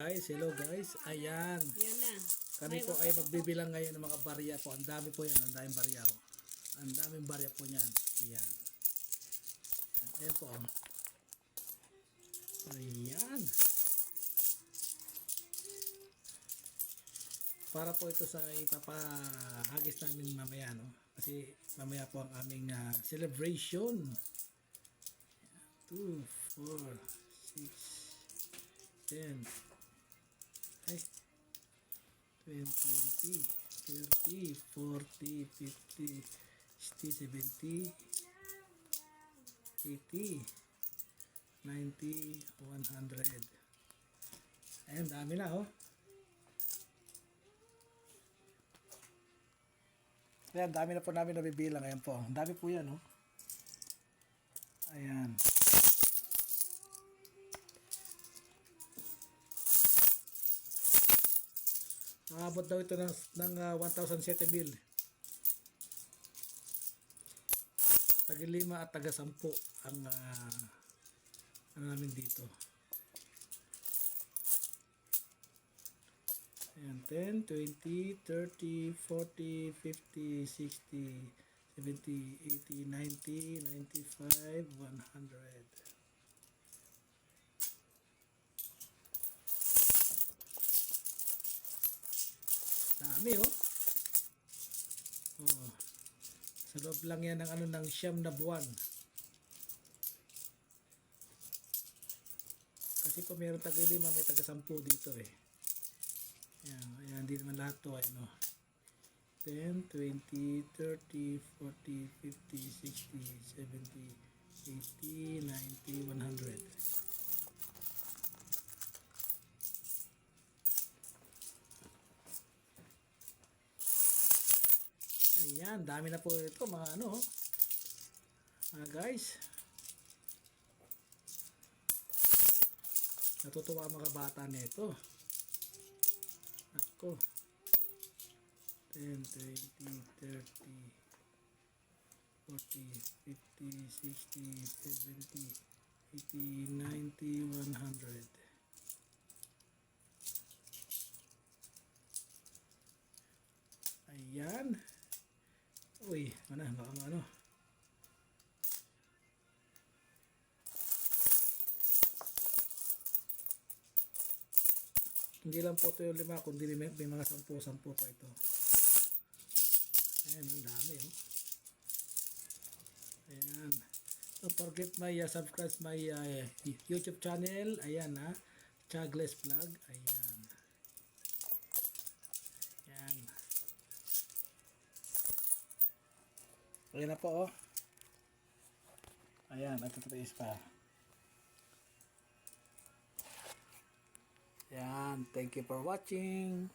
Guys, hello guys. Ayan. Yan na. Kami po ay magbibilang ngayon ng mga barya po. Ang dami po yan. Ang daming barya. Oh. Ang daming barya po niyan. Ayan. Ayan po. oh. Ayan. Para po ito sa ipapahagis namin mamaya. No? Kasi mamaya po ang aming ah, celebration. 2, 4, 6, 10, ay, 20, 30, 40, 50, 60, 70, 80, 90, 100. Ayan, dami na oh. Ayan, dami na po namin nabibilang. Ayan po. Ang dami po yan, oh. Nakabot daw ito ng, ng ah, 1,007 mil. Taga lima at taga sampu ang ah, ano namin dito. Ayan, 10, 20, 30, 40, 50, 60, 70, 80, 90, 95, 100. Dami oh. Oh. Sa loob lang yan ng ano ng siyam na buwan. Kasi pa meron taga lima, may taga sampu dito eh. Ayan, ayan, hindi naman lahat to, ano. 10, 20, 30, 40, 50, 60, 70, 80, 90, 100. Ayan, dami na po ito mga ano. Mga guys. Natutuwa mga bata nito. Ako. 10, 20, 30, 40, 50, 60, 70, 80, 90, 100. Ayan. Uy, mana, baka ano. Hindi lang po ito yung lima, kundi may, may mga sampu-sampu pa ito. Ayan, ang dami oh. Ayan. Don't forget my uh, subscribe my uh, YouTube channel. Ayan ha. Chagless Vlog. Ayan. Ayan. Ayan na po oh. Ayan, at tataas pa. Yan, thank you for watching.